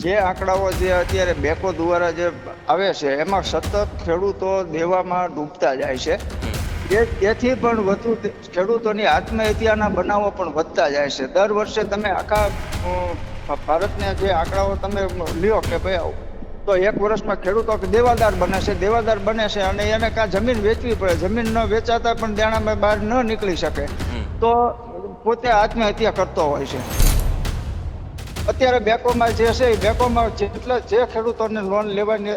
જે આંકડાઓ જે અત્યારે બેકો દ્વારા જે આવે છે એમાં સતત ખેડૂતો દેવામાં ડૂબતા જાય છે. એ તેથી પણ વધુ ખેડૂતોની આત્મહત્યાના બનાવો પણ વધતા જાય છે. દર વર્ષે તમે આખા ભારતને જે આંકડાઓ તમે લ્યો કે ભાઈ તો એક વર્ષમાં ખેડૂતો દેવાદાર બને છે દેવાદાર બને છે અને એને કાં જમીન વેચવી પડે જમીન ન વેચાતા પણ દેણામાં બહાર ન નીકળી શકે. તો પોતે આત્મહત્યા કરતો હોય છે. અત્યારે બેંકોમાં જે છે એ બેંકોમાં જેટલા જે ખેડૂતોને લોન લેવાની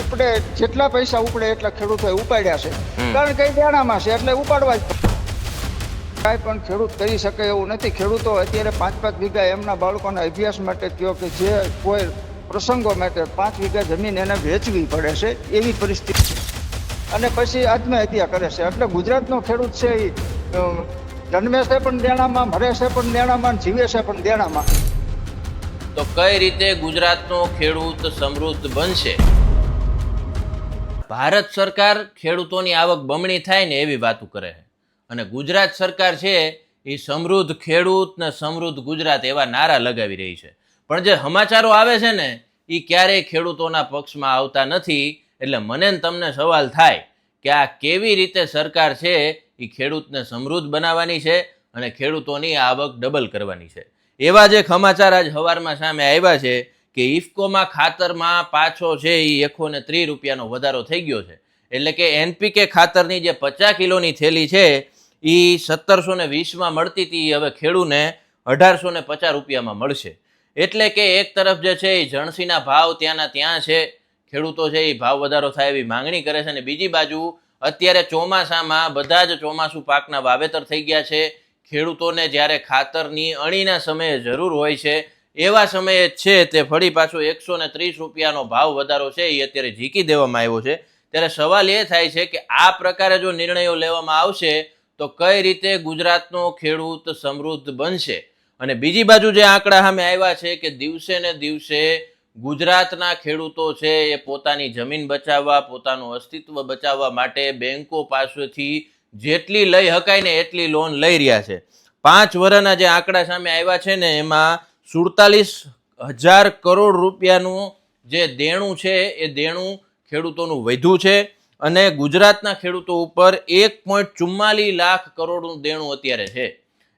ઉપડે જેટલા પૈસા ઉપડે એટલા ખેડૂતોએ ઉપાડ્યા છે. કારણ કે દેણામાં છે એટલે ઉપાડવા જ કાંઈ પણ ખેડૂત કરી શકે એવું નથી. ખેડૂતો અત્યારે પાંચ પાંચ વીઘા એમના બાળકોના અભ્યાસ માટે કયો કે જે કોઈ પ્રસંગો માટે પાંચ વીઘા જમીન એને વેચવી પડે છે એવી પરિસ્થિતિ અને પછી આત્મહત્યા કરે છે. એટલે ગુજરાતનો ખેડૂત છે એ જન્મે છે પણ દેણામાં મરે છે પણ દેણામાં જીવે છે પણ દેણામાં. તો કઈ રીતે ગુજરાતનો ખેડૂત સમૃદ્ધ બનશે? ભારત સરકાર ખેડૂતોની આવક બમણી થાય ને એવી વાતો કરે છે. અને ગુજરાત સરકાર છે એ સમૃદ્ધ ખેડૂત ને સમૃદ્ધ ગુજરાત એવા નારા લગાવી રહી છે. પણ જે સમાચારો આવે છે ને એ ક્યારેય ખેડૂતોના પક્ષમાં આવતા નથી. એટલે મને તમને સવાલ થાય કે આ કેવી રીતે સરકાર છે એ ખેડૂતને સમૃદ્ધ બનાવવાની છે અને ખેડૂતોની આવક ડબલ કરવાની છે? એવા જે સમાચાર આજ હવારમાં સામે આવ્યા છે કે ઇફકોમાં ખાતરમાં પાછો છે એ એકસો ને ત્રીસ રૂપિયાનો વધારો થઈ ગયો છે. એટલે કે એનપીકે ખાતરની જે પચાસ કિલોની થેલી છે એ સત્તરસો ને વીસમાં મળતી હતી હવે ખેડૂને અઢારસો ને પચાસ રૂપિયામાં મળશે. એટલે કે એક તરફ જે છે એ જણસીના ભાવ ત્યાંના ત્યાં છે, ખેડૂતો છે એ ભાવ વધારો થાય એવી માંગણી કરે છે અને બીજી બાજુ અત્યારે ચોમાસામાં બધા જ ચોમાસું પાકના વાવેતર થઈ ગયા છે. ખેડૂતોને જ્યારે ખાતરની અણીના સમયે જરૂર હોય છે, એવા સમયે છે તે ફરી પાછો એકસો ને ત્રીસ રૂપિયાનો ભાવ વધારો છે, એ અત્યારે ઝીકી દેવામાં આવ્યો છે. ત્યારે સવાલ એ થાય છે કે આ પ્રકારે જો નિર્ણયો લેવામાં આવશે, તો કઈ રીતે ગુજરાતનો ખેડૂત સમૃદ્ધ બનશે? અને બીજી બાજુ જે આંકડા સામે આવ્યા છે કે દિવસે ને દિવસે ગુજરાતના ખેડૂતો છે એ પોતાની જમીન બચાવવા, પોતાનું અસ્તિત્વ બચાવવા માટે બેંકો પાસેથી જેટલી લઈ શકાય ને એટલી લોન લઈ રહ્યા છે. પાંચ વર્ષના જે આંકડા સામે આવ્યા છે ને, એમાં સુડતાલીસ હજાર કરોડ રૂપિયાનું જે દેણું છે, એ દેણું ખેડૂતોનું વધ્યું છે અને ગુજરાતના ખેડૂતો ઉપર એક પોઈન્ટ ચુમ્માલીસ લાખ કરોડનું દેણું અત્યારે છે.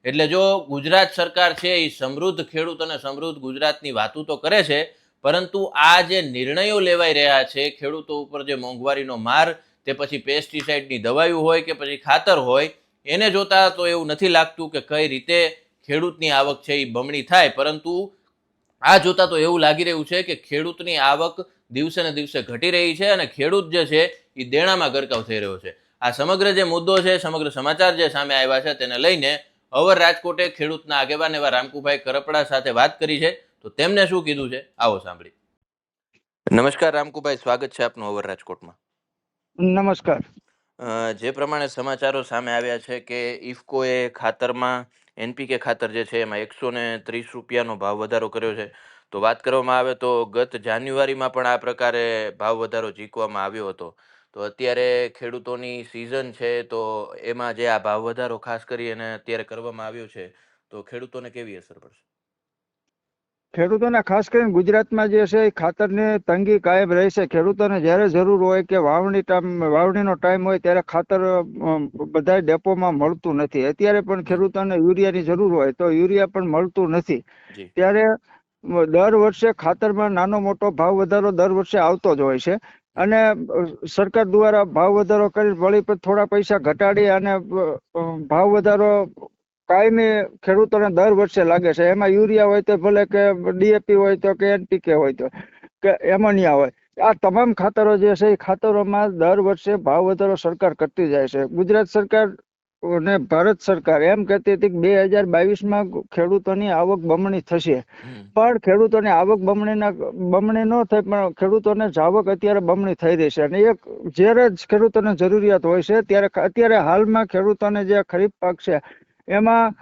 એટલે જો ગુજરાત સરકાર છે, એ સમૃદ્ધ ખેડૂત અને સમૃદ્ધ ગુજરાતની વાતો તો કરે છે, પરંતુ આ જે નિર્ણયો લેવાઈ રહ્યા છે, ખેડૂતો ઉપર જે મોંઘવારીનો માર તે પછી પેસ્ટિસાઇડની દવાઈઓ હોય કે પછી ખાતર હોય, એને જોતા તો એવું નથી લાગતું કે કઈ રીતે ખેડૂતની આવક છે એ બમણી થાય. પરંતુ આ જોતા તો એવું લાગી રહ્યું છે કે ખેડૂતની આવક દિવસે ને દિવસે ઘટી રહી છે અને ખેડૂત જે છે એ દેણામાં ગરકાવ થઈ રહ્યો છે. આ સમગ્ર જે મુદ્દો છે, સમગ્ર સમાચાર જે સામે આવ્યા છે તેને લઈને અવર રાજકોટે ખેડૂતના આગેવાન એવા રામકુભાઈ કરપડા સાથે વાત કરી છે. તો તેમને શું કીધું છે? આવો સાંભળી નમસ્કાર, રામકુભાઈ. સ્વાગત છે આપનું અવર રાજકોટમાં. નમસ્કાર. જે પ્રમાણે સમાચારો સામે આવ્યા છે કે ઇફકોએ ખાતરમાં, એનપીકે ખાતર જે છે એમાં એકસો ને ત્રીસ રૂપિયાનો ભાવ વધારો કર્યો છે. તો વાત કરવામાં આવે તો ગત જાન્યુઆરીમાં પણ આ પ્રકારે ભાવ વધારો ઝીકવામાં આવ્યો હતો. તો અત્યારે ખેડૂતોની સિઝન છે તો એમાં જે આ ભાવ વધારો ખાસ કરી અને અત્યારે કરવામાં આવ્યો છે, તો ખેડૂતોને કેવી અસર પડશે? ખેડૂતોને ખાસ કરીને ગુજરાતમાં જે છે એ ખાતરની તંગી કાયમ રહેશે ખેડૂતોને જ્યારે જરૂર હોય કે વાવણી ટાઈમ વાવણીનો ટાઈમ હોય ત્યારે ખાતર બધા ડેપોમાં મળતું નથી. અત્યારે પણ ખેડૂતોને યુરિયાની જરૂર હોય તો યુરિયા પણ મળતું નથી. ત્યારે દર વર્ષે ખાતરમાં નાનો મોટો ભાવ વધારો દર વર્ષે આવતો જ હોય છે. અને સરકાર દ્વારા ભાવ વધારો કરી વળી પર થોડા પૈસા ઘટાડી અને ભાવ વધારો કાયમી ખેડૂતોને દર વર્ષે લાગે છે. એમાં યુરિયા હોય તો ભલે કે ડીએપી હોય તો કે એનપીકે હોય તો કે એમોનિયા હોય. આ તમામ ખાતરો જે છે એ ખાતરોમાં દર વર્ષે ભાવ વધારો સરકાર કરતી જાય છે. ગુજરાત સરકાર અને ભારત સરકાર એમ કહેતી હતી કે બે હજાર બાવીસમાં ખેડૂતોની આવક બમણી થશે. પણ ખેડૂતોની આવક બમણીના બમણી ન થાય પણ ખેડૂતોને જાવક અત્યારે બમણી થઈ રહી છે. અને એક જ્યારે જ ખેડૂતોને જરૂરિયાત હોય છે ત્યારે અત્યારે હાલમાં ખેડૂતોને જે ખરીફ પાક છે એમાં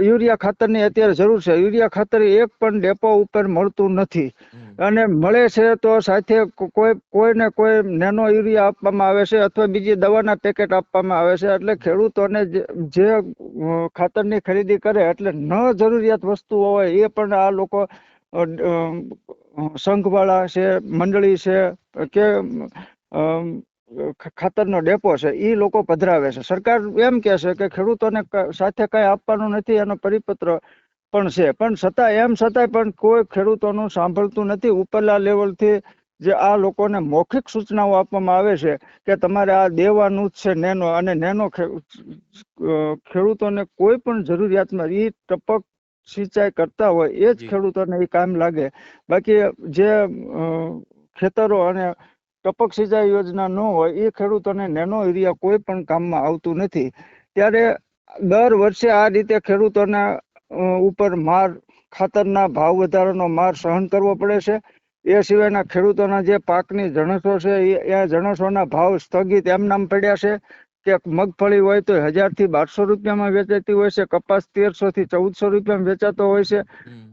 યુરિયા ખાતરની અત્યારે જરૂર છે. યુરિયા ખાતર એક પણ ડેપો ઉપર મળતું નથી. અને મળે છે તો સાથે કોઈ કોઈને કોઈ નેનો યુરિયા આપવામાં આવે છે અથવા બીજી દવાના પેકેટ આપવામાં આવે છે. એટલે ખેડૂતોને જે ખાતરની ખરીદી કરે એટલે ન જરૂરિયાત વસ્તુઓ હોય એ પણ આ લોકો સંઘવાળા છે મંડળી છે કે ખાતરનો ડેપો છે એ લોકો પધરાવે છે. સરકાર એમ કહે છે કે ખેડૂતોને સાથે કાંઈ આપવાનું નથી એનો પરિપત્ર પણ છે. પણ છતાં એમ છતાંય પણ કોઈ ખેડૂતોનું સાંભળતું નથી. ઉપરલા લેવલથી જે આ લોકોને મૌખિક સૂચનાઓ આપવામાં આવે છે કે તમારે આ દેવાનું જ છે નેનો અને નેનો ખેડૂતોને કોઈ પણ જરૂરિયાતમાં એ ટપક સિંચાઈ કરતા હોય એ જ ખેડૂતોને એ કામ લાગે. બાકી જે ખેતરો અને ટપક સિંચાઈ યોજના ન હોય, એ ખેડૂતોને નેનો એરિયા કોઈ પણ કામમાં આવતું નથી. ત્યારે દર વર્ષે આ રીતે ખેડૂતોના ઉપર માર, ખાતરના ભાવ વધારાનો માર સહન કરવો પડે છે. એ સિવાયના ખેડૂતોના જે પાકની જણસો છે એ જણસોના ભાવ સ્થગિત એમ નામ પડ્યા છે. કે મગફળી હોય તો હજારથી બારસો રૂપિયામાં વેચાતી હોય છે કપાસ તેરસો થી ચૌદસો રૂપિયામાં વેચાતો હોય છે.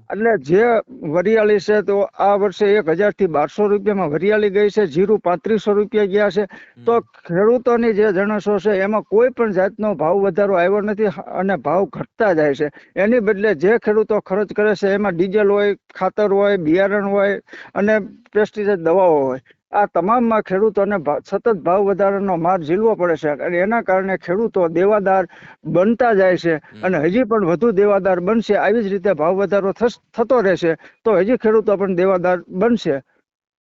એટલે જે વરિયાળી છે તો આ વર્ષે એક હજારથી બારસો રૂપિયામાં વરિયાળી ગઈ છે જીરું પાંત્રીસો રૂપિયા ગયા છે. તો ખેડૂતોની જે જણસો છે એમાં કોઈ પણ જાતનો ભાવ વધારો આવ્યો નથી અને ભાવ ઘટતા જાય છે. એની બદલે જે ખેડૂતો ખર્ચ કરે છે એમાં ડીઝલ હોય ખાતર હોય બિયારણ હોય અને પેસ્ટિસાઇડ દવાઓ હોય. આ તમામમાં ખેડૂતોને સતત ભાવ વધારાનો માર ઝીલવો પડે છે અને એના કારણે ખેડૂતો દેવાદાર બનતા જાય છે અને હજી પણ વધુ દેવાદાર બનશે આવી જ રીતે ભાવ વધારો થતો રહેશે તો હજી ખેડૂતો પણ દેવાદાર બનશે.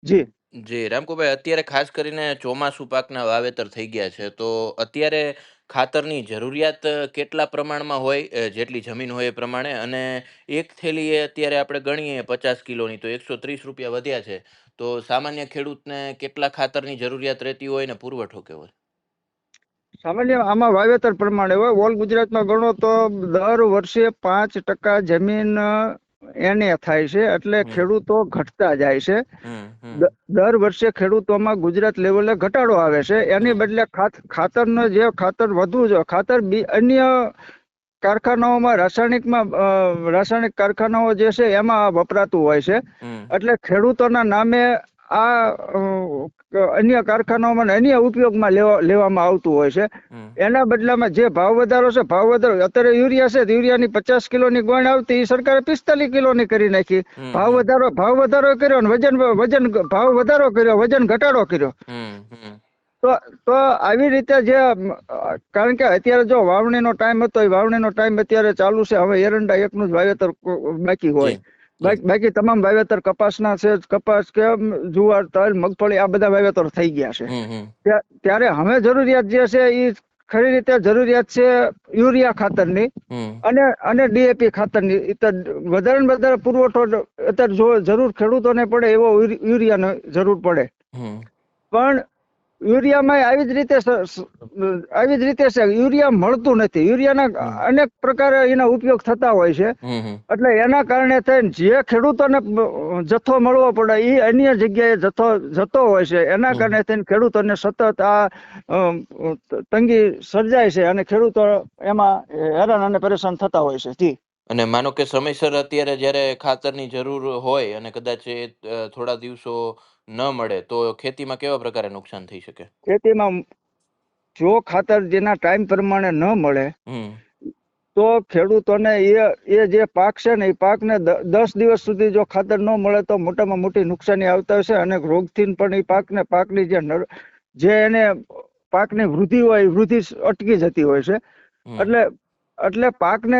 જી. જી રામકુભાઈ અત્યારે ખાસ કરીને ચોમાસું પાકના વાવેતર થઈ ગયા છે તો અત્યારે ખાતરની જરૂરિયાત કેટલા પ્રમાણમાં હોય? જેટલી જમીન હોય એ પ્રમાણે અને એક થેલીએ અત્યારે આપણે ગણીએ પચાસ કિલોની તો એકસો ત્રીસ રૂપિયા વધ્યા છે. તો સામાન્ય ખેડૂતને કેટલા ખાતરની જરૂરિયાત રહેતી હોય ને પુરવઠો કેવો સામાન્ય આમાં વાવેતર પ્રમાણે હોય. ઓલ ગુજરાતમાં ગણો તો દર વર્ષે પાંચ ટકા જમીન એને થાય છે. એટલે ખેડૂતો ઘટતા જાય છે. દર વર્ષે ખેડૂતોમાં ગુજરાત લેવલે ઘટાડો આવે છે. એની બદલે ખાત ખાતરનો જે ખાતર વધુ છે ખાતર બી અન્ય કારખાનાઓમાં રાસાયણિકમાં રાસાયણિક કારખાનાઓ જે છે એમાં વપરાતું હોય છે. એટલે ખેડૂતોના નામે આ અન્ય કારખાનાઓમાં અન્ય ઉપયોગમાં લેવા લેવામાં આવતું હોય છે. એના બદલામાં જે ભાવ વધારો છે ભાવ વધારો અત્યારે યુરિયા છે યુરિયાની પચાસ કિલોની ગોણ આવતી એ સરકારે પિસ્તાલીસ કિલોની કરી નાખી. ભાવ વધારો ભાવ વધારો કર્યો વજન વજન ભાવ વધારો કર્યો વજન ઘટાડો કર્યો. તો તો આવી રીતે જે કારણ કે અત્યારે જો વાવણીનો ટાઈમ હતો એ વાવણીનો ટાઈમ અત્યારે ચાલુ છે. હવે એરંડા એકનું જ વાવેતર બાકી હોય. બાકી તમામ વાવેતર કપાસના છે કપાસ કે જુવાર તલ મગફળી આ બધા વાવેતર થઈ ગયા છે. ત્યારે હવે જરૂરિયાત જે છે એ ખરી રીતે જરૂરિયાત છે યુરિયા ખાતરની અને અને ડીએપી ખાતરની. વધારે ને વધારે પુરવઠો અત્યારે જો જરૂર ખેડૂતોને પડે એવો યુરી- યુરિયાનો જરૂર પડે. પણ યુરિયામાં આવી જ રીતે આવી જ રીતે છે. યુરિયા મળતું નથી. યુરિયાના અનેક પ્રકારે એના ઉપયોગ થતા હોય છે. એટલે એના કારણે થઈને જે ખેડૂતોને જથ્થો મળવો પડે એ અન્ય જગ્યાએ જથ્થો જતો હોય છે. એના કારણે થઈને ખેડૂતોને સતત આ તંગી સર્જાય છે અને ખેડૂતો એમાં હેરાન અને પરેશાન થતા હોય છે. જી. અને માનો કે સમયસર અત્યારે જ્યારે ખાતરની જરૂર હોય અને કદાચ એ અ, થોડા દિવસો ન મળે તો ખેતીમાં કેવા પ્રકારે નુકસાન થઈ શકે? ખેતીમાં જો ખાતર જેના ટાઈમ પ્રમાણે ન મળે હમ. તો ખેડૂતોને એ એ જે પાક છે ને એ પાકને દ- દસ દિવસ સુધી જો ખાતર ન મળે તો મોટામાં મોટી નુકસાની આવતા હશે અને રોગથી પણ એ પાકને પાકની જે નર જે એને પાકની વૃદ્ધિ હોય એ વૃદ્ધિ અટકી જતી હોય છે. હમ. એટલે એટલે પાકને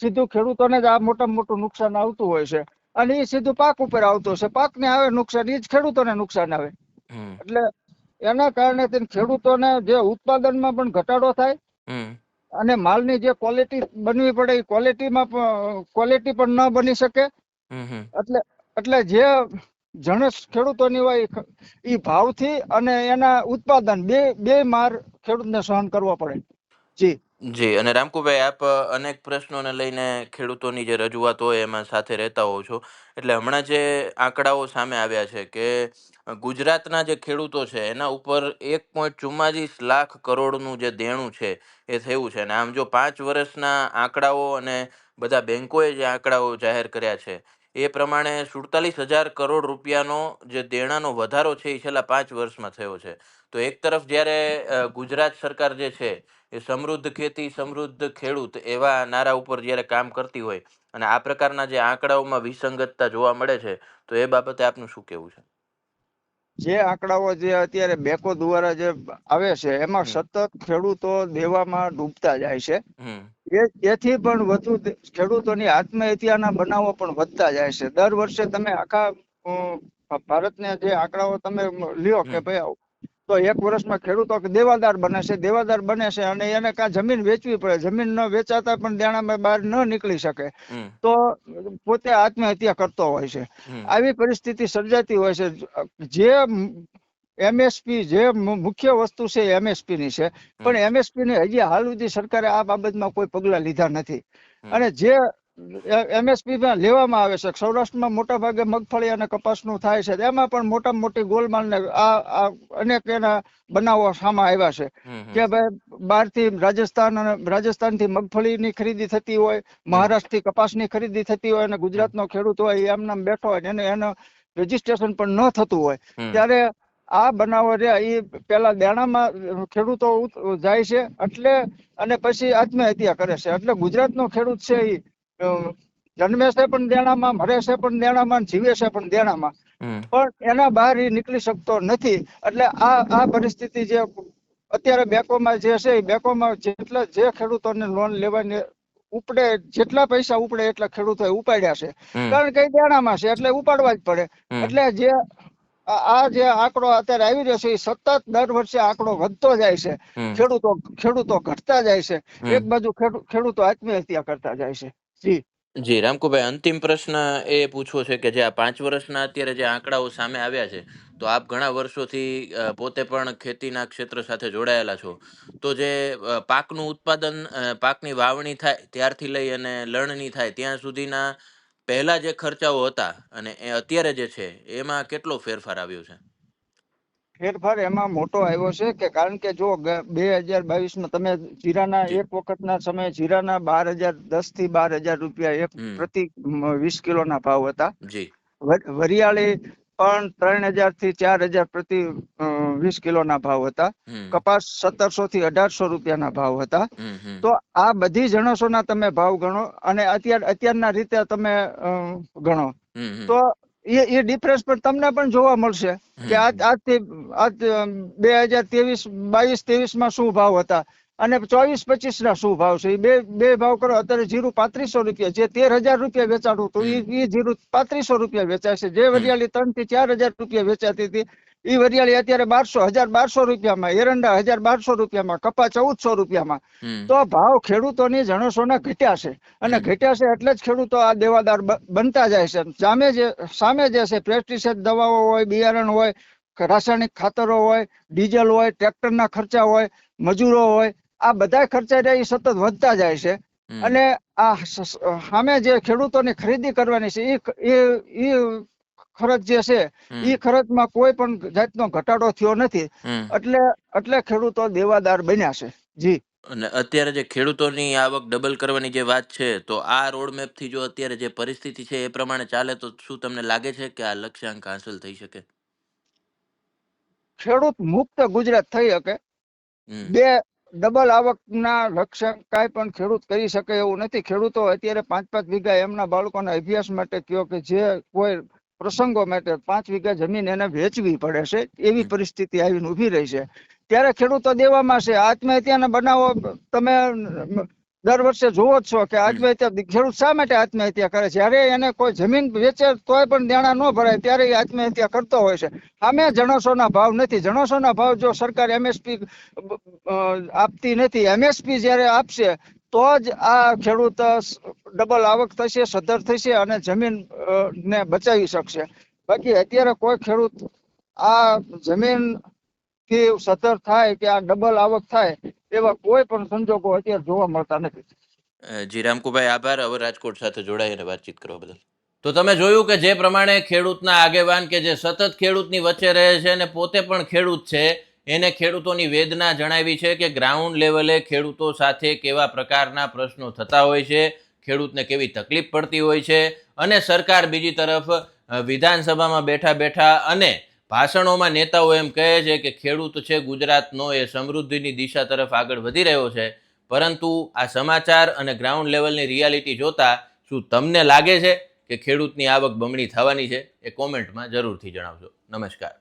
સીધું ખેડૂતોને જ આ મોટામાં મોટું નુકસાન આવતું હોય છે. અને એ સીધું પાક ઉપર આવતું છે પાકને આવે નુકસાન એ જ ખેડૂતોને નુકસાન આવે. એટલે એના કારણે ખેડૂતોને જે ઉત્પાદનમાં પણ ઘટાડો થાય અને માલની જે ક્વોલિટી બનવી પડે એ ક્વોલિટીમાં ક્વોલિટી પણ ન બની શકે. એટલે એટલે જે જણસ ખેડૂતોની હોય એ ભાવથી અને એના ઉત્પાદન બે બે માર ખેડૂતને સહન કરવો પડે. જી. જી, અને રામકુભાઈ, આપ અનેક પ્રશ્નોને લઈને ખેડૂતોની જે રજૂઆત હોય એમાં સાથે રહેતા હોવ છો. એટલે હમણાં જે આંકડાઓ સામે આવ્યા છે કે ગુજરાતના જે ખેડૂતો છે, એના ઉપર એક પોઈન્ટ ચુમ્માલીસ લાખ કરોડનું જે દેણું છે, એ થયું છે. અને આમ જો પાંચ વર્ષના આંકડાઓ અને બધા બેંકોએ જે આંકડાઓ જાહેર કર્યા છે એ પ્રમાણે સુડતાલીસ હજાર કરોડ રૂપિયાનો જે દેણાનો વધારો છે, એ છેલ્લા પાંચ વર્ષમાં થયો છે. તો એક તરફ જ્યારે ગુજરાત સરકાર જે છે, એ સમૃદ્ધ ખેતી, સમૃદ્ધ ખેડૂત એવા નારા ઉપર જ્યારે કામ કરતી હોય અને આ પ્રકારના જે આંકડાઓમાં વિસંગતતા જોવા મળે છે, તો એ બાબતે આપનું શું કહેવું છે? જે આંકડાઓ જે અત્યારે બેકો દ્વારા જે આવે છે એમાં સતત ખેડૂતો દેવામાં ડૂબતા જાય છે. એથી પણ વધુ ખેડૂતોની આત્મહત્યાના બનાવો પણ વધતા જાય છે. દર વર્ષે તમે આખા ભારતને જે આંકડાઓ તમે લ્યો કે. ભાઈ તો એક વર્ષમાં ખેડૂતો દેવાદાર બને છે દેવાદાર બને છે અને એને કાં જમીન વેચવી પડે. જમીન ન વેચાતા પણ દેણામાં બહાર ન નીકળી શકે. તો પોતે આત્મહત્યા કરતો હોય છે. આવી પરિસ્થિતિ સર્જાતી હોય છે. જે એમએસપી જે મુખ્ય વસ્તુ છે એમએસપી ની છે. પણ એમએસપી ને હજી હાલ સુધી સરકારે આ બાબતમાં કોઈ પગલા લીધા નથી. અને જે એમએસપી લેવામાં આવે છે સૌરાષ્ટ્રમાં મોટા ભાગે મગફળી અને કપાસનું થાય છે એમાં પણ મોટા મોટી ગોલમાલ ને આ અનેક એના બનાવો સામે આવ્યા છે. કે ભાઈ બહારથી રાજસ્થાન અને રાજસ્થાનથી મગફળીની ખરીદી થતી હોય મહારાષ્ટ્રથી કપાસની ખરીદી થતી હોય અને ગુજરાતનો ખેડૂત હોય એમને બેઠો હોય એને એનું રજીસ્ટ્રેશન પણ ન થતું હોય ત્યારે આ બનાવો રહ્યા એ પેલા દેણામાં ખેડૂતો જાય છે એટલે અને પછી આત્મહત્યા કરે છે એટલે ગુજરાતનો ખેડૂત છે એ જન્મે છે પણ દેણામાં મરે છે પણ દેણામાં જીવે છે પણ દેણામાં. પણ એના બહાર એ નીકળી શકતો નથી. એટલે આ આ પરિસ્થિતિ જે અત્યારે બેંકોમાં જે છે એ બેંકોમાં જેટલા જે ખેડૂતોને લોન લેવાની ઉપડે જેટલા પૈસા ઉપડે એટલા ખેડૂતોએ ઉપાડ્યા છે. કારણ કે દેણામાં છે એટલે ઉપાડવા જ પડે. એટલે જે આ જે આંકડો અત્યારે આવી રહ્યો છે એ સતત દર વર્ષે આંકડો વધતો જાય છે. ખેડૂતો ખેડૂતો ઘટતા જાય છે. એક બાજુ ખેડૂ- ખેડૂતો આત્મહત્યા કરતા જાય છે. જી. જી, રામકુભાઈ, અંતિમ પ્રશ્ન એ પૂછવો છે કે જે આ પાંચ વર્ષના અત્યારે જે આંકડાઓ સામે આવ્યા છે, તો આપ ઘણા વર્ષોથી પોતે પણ ખેતીના ક્ષેત્ર સાથે જોડાયેલા છો. તો જે પાકનું ઉત્પાદન પાકની વાવણી થાય ત્યારથી લઈ અને લણણી થાય ત્યાં સુધીના પહેલા જે ખર્ચાઓ હતા અને એ અત્યારે જે છે, એમાં કેટલો ફેરફાર આવ્યો છે? ફેરફાર એમાં મોટો આવ્યો છે કે કારણ કે જો બે હજાર બાવીસમાં તમે જીરાના. એક વખતના સમયે જીરાના બાર હજાર દસથી બાર હજાર રૂપિયા એક પ્રતિ વીસ કિલોના ભાવ હતા. વરિયાળી પણ ત્રણ હજારથી ચાર હજાર પ્રતિ વીસ કિલોના ભાવ હતા. કપાસ સત્તરસો થી અઢારસો રૂપિયાના ભાવ હતા. તો આ બધી જણસોના તમે ભાવ ગણો અને અત્યાર અત્યારના રીતે તમે ગણો. તો એ એ ડિફરન્સ પણ તમને પણ જોવા મળશે કે આજ આજથી આજ બે હજાર ત્રેવીસ બાવીસ ત્રેવીસમાં શું ભાવ હતા? અને ચોવીસ પચીસ ના શું ભાવ છે? બે બે ભાવ કરો અત્યારે જીરું પાંત્રીસો રૂપિયા જે તેર હજાર રૂપિયા વેચાણું હતું એ એ જીરું પાંત્રીસો રૂપિયા વેચાય છે. જે વરિયાળી ત્રણથી ચાર હજાર રૂપિયા વેચાતી હતી એ વરિયાળી અત્યારે બારસો હજાર બારસો રૂપિયામાં એરંડા હજાર બારસો રૂપિયામાં કપા ચૌદસો રૂપિયામાં. તો ભાવ ખેડૂતોની જણસોના ઘટ્યા છે. અને ઘટ્યા છે એટલે જ ખેડૂતો આ દેવાદાર બનતા જાય છે. સામે જે સામે જે છે પેસ્ટિસાઇડ દવાઓ હોય બિયારણ હોય રાસાયણિક ખાતરો હોય ડીઝલ હોય ટ્રેક્ટરના ખર્ચા હોય મજૂરો હોય આ બધા ખર્ચા રહ્યા એ સતત વધતા જાય છે. અને આ સામે જે ખેડૂતોની ખરીદી કરવાની છે એ ખર્ચ જે છે એ ખર્ચમાં કોઈ પણ જાતનો ઘટાડો થયો નથી. એટલે એટલે ખેડૂતો દેવાદાર બન્યા છે. જી. અને અત્યારે જે ખેડૂતોની આવક ડબલ કરવાની જે વાત છે તો આ રોડમેપથી જો અત્યારે જે પરિસ્થિતિ છે એ પ્રમાણે ચાલે તો શું તમને લાગે છે કે આ લક્ષ્યાંક હાંસલ થઈ શકે? ખેડૂત મુક્ત ગુજરાત થઈ શકે. બે ડબલ આવકના લક્ષ્યાંક કાંઈ પણ ખેડૂત કરી શકે એવું નથી. ખેડૂતો અત્યારે પાંચ પાંચ વીઘા એમના બાળકોના અભ્યાસ માટે કયો કે જે કોઈ પ્રસંગો માટે પાંચ વીઘા જમીન એને વેચવી પડે છે એવી પરિસ્થિતિ આવીને ઊભી રહી છે. ત્યારે ખેડૂતો દેવામાં છે આત્મહત્યાના બનાવો તમે દર વર્ષે જોવો જ છો કે આત્મહત્યા ખેડૂત શા માટે આત્મહત્યા કરે? છે જ્યારે એને કોઈ જમીન વેચે તોય પણ દેણા ન ભરાય ત્યારે એ આત્મહત્યા કરતો હોય છે. સામે જણસોના ભાવ નથી. જણસોના ભાવ જો સરકાર એમએસપી આપતી નથી એમએસપી જ્યારે આપશે તો જ આ ખેડૂત ડબલ આવક થશે, સદ્ધર થશે અને જમીન ને બચાવી શકશે. બાકી અત્યારે કોઈ ખેડૂત આ જમીનથી સદ્ધર થાય કે આ ડબલ આવક થાય, એવા કોઈ પણ સંજોગો અત્યારે જોવા મળતા નથી. જી, રામકુભાઈ, આભાર. હવે રાજકોટ સાથે જોડાઈને વાતચીત કરવા બદલ. તો તમે જોયું કે જે પ્રમાણે ખેડૂતના આગેવાન કે જે સતત ખેડૂતની વચ્ચે રહે છે અને પોતે પણ ખેડૂત છે એને ખેડૂતોની વેદના જણાવી છે કે ગ્રાઉન્ડ લેવલે ખેડૂતો સાથે કેવા પ્રકારના પ્રશ્નો થતા હોય છે, ખેડૂતને કેવી તકલીફ પડતી હોય છે અને સરકાર બીજી તરફ વિધાનસભામાં બેઠા બેઠા અને ભાષણોમાં નેતાઓ એમ કહે છે કે ખેડૂત છે, ગુજરાતનો એ સમૃદ્ધિની દિશા તરફ આગળ વધી રહ્યો છે. પરંતુ આ સમાચાર અને ગ્રાઉન્ડ લેવલની રિયાલિટી જોતા શું તમને લાગે છે કે ખેડૂતની આવક બમણી થવાની છે? એ કોમેન્ટમાં જરૂરથી જણાવજો. નમસ્કાર.